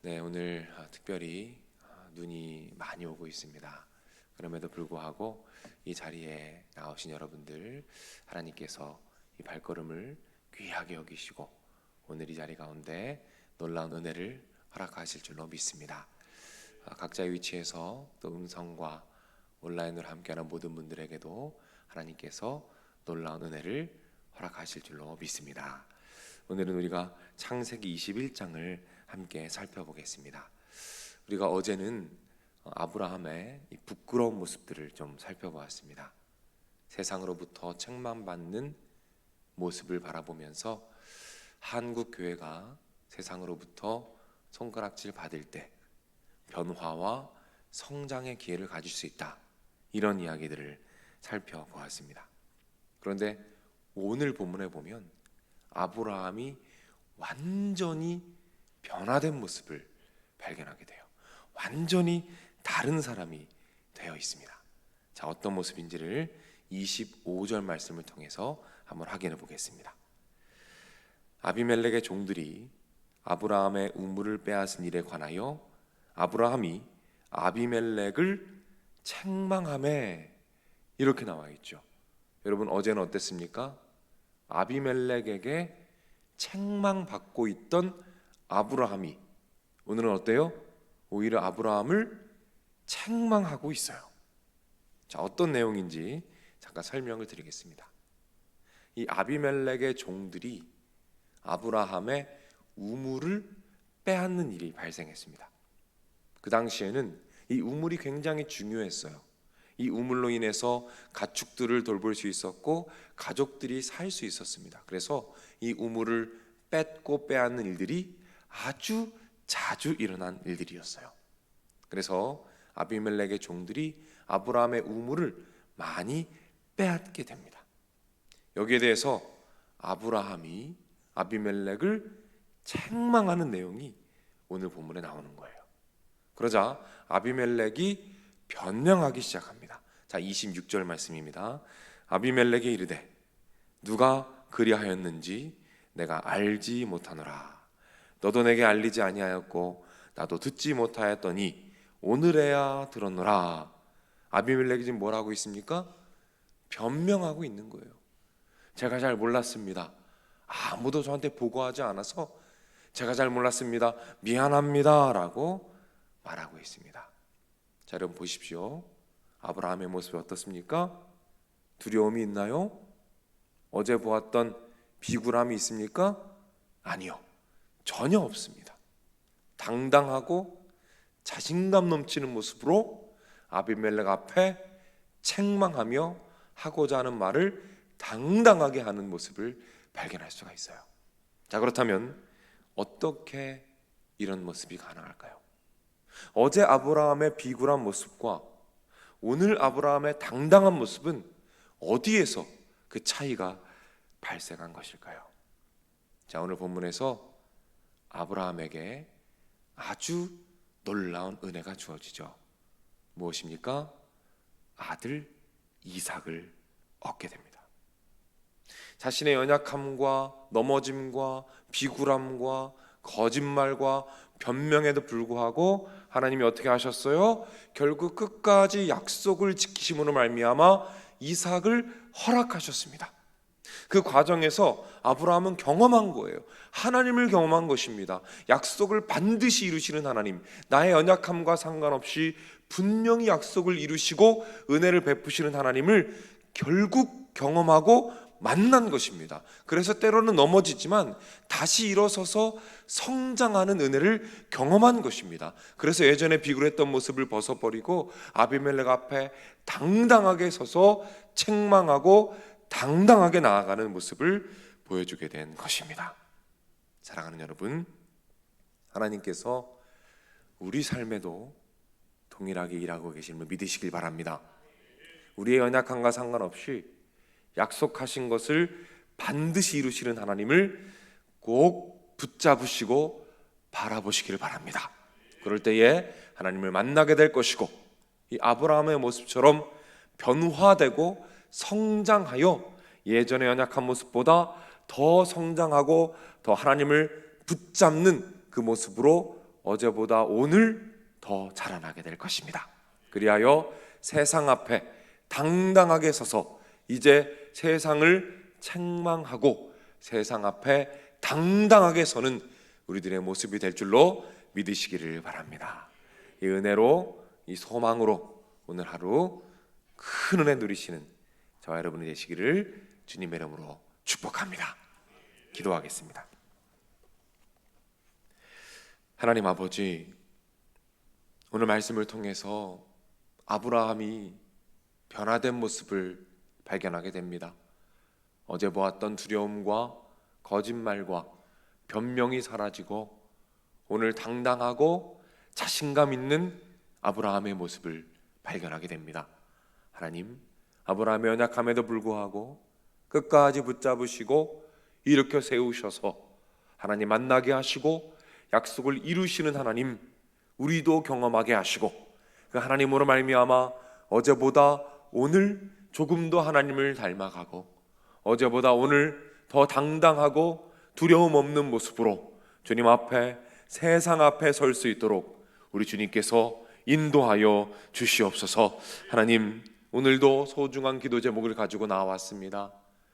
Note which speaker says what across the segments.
Speaker 1: 네, 오늘 아, 특별히 아, 눈이 많이 오고 있습니다. 그럼에도 불구하고 이 자리에 나오신 여러분들 하나님께서 이 발걸음을 귀하게 여기시고 오늘 이 자리 가운데 놀라운 은혜를 허락하실 줄로 믿습니다. 아, 각자의 위치에서 또 음성과 온라인으로 함께하는 모든 분들에게도 하나님께서 놀라운 은혜를 허락하실 줄로 믿습니다. 오늘은 우리가 창세기 21장을 함께 살펴보겠습니다. 우리가 어제는 아브라함의 이 부끄러운 모습들을 좀 살펴보았습니다. 세상으로부터 책망받는 모습을 바라보면서 한국 교회가 세상으로부터 손가락질 받을 때 변화와 성장의 기회를 가질 수 있다. 이런 이야기들을 살펴보았습니다. 그런데 오늘 본문에 보면 아브라함이 완전히 변화된 모습을 발견하게 돼요. 완전히 다른 사람이 되어 있습니다. 자, 어떤 모습인지를 25절 말씀을 통해서 한번 확인해 보겠습니다. 아비멜렉의 종들이 아브라함의 우물을 빼앗은 일에 관하여 아브라함이 아비멜렉을 책망함에 이렇게 나와 있죠. 여러분 어제는 어땠습니까? 아비멜렉에게 책망받고 있던 아브라함이 오늘은 어때요? 오히려 아브라함을 책망하고 있어요. 자, 어떤 내용인지 잠깐 설명을 드리겠습니다. 이 아비멜렉의 종들이 아브라함의 우물을 빼앗는 일이 발생했습니다. 그 당시에는 이 우물이 굉장히 중요했어요. 이 우물로 인해서 가축들을 돌볼 수 있었고 가족들이 살 수 있었습니다. 그래서 이 우물을 뺏고 빼앗는 일들이 아주 자주 일어난 일들이었어요. 그래서 아비멜렉의 종들이 아브라함의 우물을 많이 빼앗게 됩니다. 여기에 대해서 아브라함이 아비멜렉을 책망하는 내용이 오늘 본문에 나오는 거예요. 그러자 아비멜렉이 변명하기 시작합니다. 자, 26절 말씀입니다. 아비멜렉이 이르되 누가 그리하였는지 내가 알지 못하노라. 너도 내게 알리지 아니하였고 나도 듣지 못하였더니 오늘에야 들었노라. 아비멜렉이 지금 뭐라고 있습니까? 변명하고 있는 거예요. 제가 잘 몰랐습니다. 아무도 저한테 보고하지 않아서 제가 잘 몰랐습니다. 미안합니다라고 말하고 있습니다. 자, 여러분 보십시오. 아브라함의 모습이 어떻습니까? 두려움이 있나요? 어제 보았던 비굴함이 있습니까? 아니요. 전혀 없습니다. 당당하고 자신감 넘치는 모습으로 아비멜렉 앞에 책망하며 하고자 하는 말을 당당하게 하는 모습을 발견할 수가 있어요. 자, 그렇다면 어떻게 이런 모습이 가능할까요? 어제 아브라함의 비굴한 모습과 오늘 아브라함의 당당한 모습은 어디에서 그 차이가 발생한 것일까요? 자, 오늘 본문에서 아브라함에게 아주 놀라운 은혜가 주어지죠. 무엇입니까? 아들 이삭을 얻게 됩니다. 자신의 연약함과 넘어짐과 비굴함과 거짓말과 변명에도 불구하고 하나님이 어떻게 하셨어요? 결국 끝까지 약속을 지키심으로 말미암아 이삭을 허락하셨습니다. 그 과정에서 아브라함은 경험한 거예요. 하나님을 경험한 것입니다. 약속을 반드시 이루시는 하나님. 나의 연약함과 상관없이 분명히 약속을 이루시고 은혜를 베푸시는 하나님을 결국 경험하고 만난 것입니다. 그래서 때로는 넘어지지만 다시 일어서서 성장하는 은혜를 경험한 것입니다. 그래서 예전에 비굴했던 모습을 벗어버리고 아비멜렉 앞에 당당하게 서서 책망하고 당당하게 나아가는 모습을 보여주게 된 것입니다. 사랑하는 여러분, 하나님께서 우리 삶에도 동일하게 일하고 계심을 믿으시길 바랍니다. 우리의 연약함과 상관없이 약속하신 것을 반드시 이루시는 하나님을 꼭 붙잡으시고 바라보시기를 바랍니다. 그럴 때에 하나님을 만나게 될 것이고 이 아브라함의 모습처럼 변화되고 성장하여 예전의 연약한 모습보다 더 성장하고 더 하나님을 붙잡는 그 모습으로 어제보다 오늘 더 자라나게 될 것입니다. 그리하여 세상 앞에 당당하게 서서 이제 세상을 책망하고 세상 앞에 당당하게 서는 우리들의 모습이 될 줄로 믿으시기를 바랍니다. 이 은혜로 이 소망으로 오늘 하루 큰 은혜 누리시는 저와 여러분이 되시기를 주님의 이름으로 축복합니다. 기도하겠습니다. 하나님 아버지 오늘 말씀을 통해서 아브라함이 변화된 모습을 발견하게 됩니다. 어제 보았던 두려움과 거짓말과 변명이 사라지고 오늘 당당하고 자신감 있는 아브라함의 모습을 발견하게 됩니다. 하나님, 아브라함의 연약함에도 불구하고 끝까지 붙잡으시고 일으켜 세우셔서 하나님 만나게 하시고 약속을 이루시는 하나님 우리도 경험하게 하시고 그 하나님으로 말미암아 어제보다 오늘 조금 더 하나님을 닮아가고 어제보다 오늘 더 당당하고 두려움 없는 모습으로 주님 앞에 세상 앞에 설 수 있도록 우리 주님께서 인도하여 주시옵소서. 하나님 오늘도 소중한 기도 제목을 가지고 나왔습니다.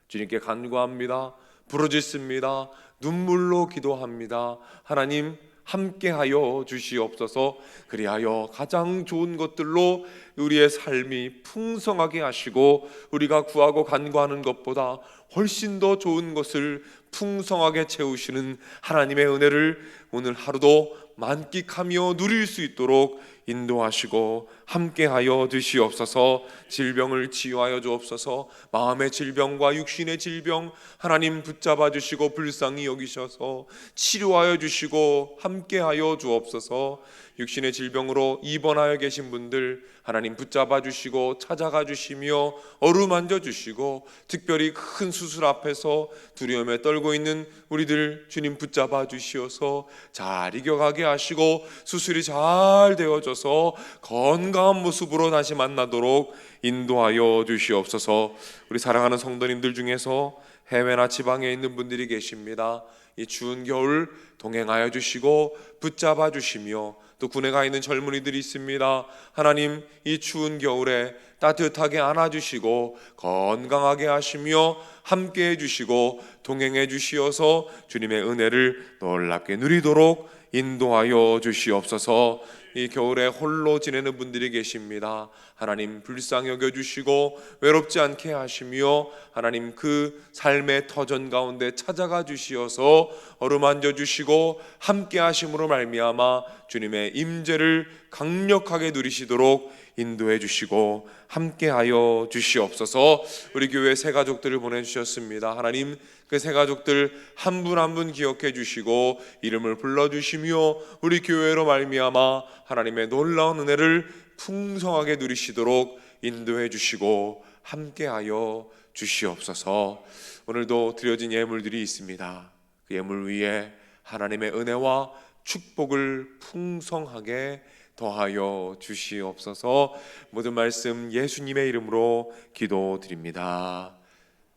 Speaker 1: 주님께 간구합니다. 부르짖습니다. 눈물로 기도합니다. 하나님 함께하여 주시옵소서. 그리하여 가장 좋은 것들로 우리의 삶이 풍성하게 하시고 우리가 구하고 간구하는 것보다 훨씬 더 좋은 것을 풍성하게 채우시는 하나님의 은혜를 오늘 하루도 만끽하며 누릴 수 있도록 인도하시고 함께하여 주시옵소서. 질병을 치유하여 주옵소서. 마음의 질병과 육신의 질병 하나님 붙잡아 주시고 불쌍히 여기셔서 치료하여 주시고 함께하여 주옵소서. 육신의 질병으로 입원하여 계신 분들 하나님 붙잡아 주시고 찾아가 주시며 어루만져 주시고 특별히 큰 수술 앞에서 두려움에 떨고 있는 우리들 주님 붙잡아 주시어서 잘 이겨가게 하시고 수술이 잘 되어져 서 건강한 모습으로 다시 만나도록 인도하여 주시옵소서 우리 사랑하는 성도님들 중에서 해외나 지방에 있는 분들이 계십니다. 이 추운 겨울 동행하여 주시고 붙잡아 주시며 또 군에 가 있는 젊은이들이 있습니다. 하나님 이 추운 겨울에 따뜻하게 안아 주시고 건강하게 하시며 함께 해 주시고 동행해 주시어서 주님의 은혜를 놀랍게 누리도록 인도하여 주시옵소서. 이 겨울에 홀로 지내는 분들이 계십니다. 하나님 불쌍히 여겨 주시고 외롭지 않게 하시며 하나님 그 삶의 터전 가운데 찾아가 주시어서 어루만져 주시고 함께 하심으로 말미암아 주님의 임재를 강력하게 누리시도록 인도해 주시고 함께하여 주시옵소서. 우리 교회 새 가족들을 보내 주셨습니다. 하나님 그 새 가족들 한 분 한 분 기억해 주시고 이름을 불러 주시며 우리 교회로 말미암아 하나님의 놀라운 은혜를 풍성하게 누리시도록 인도해 주시고 함께하여 주시옵소서. 오늘도 드려진 예물들이 있습니다. 그 예물 위에 하나님의 은혜와 축복을 풍성하게 더하여 주시옵소서. 모든 말씀 예수님의 이름으로 기도드립니다.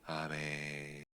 Speaker 1: 아멘.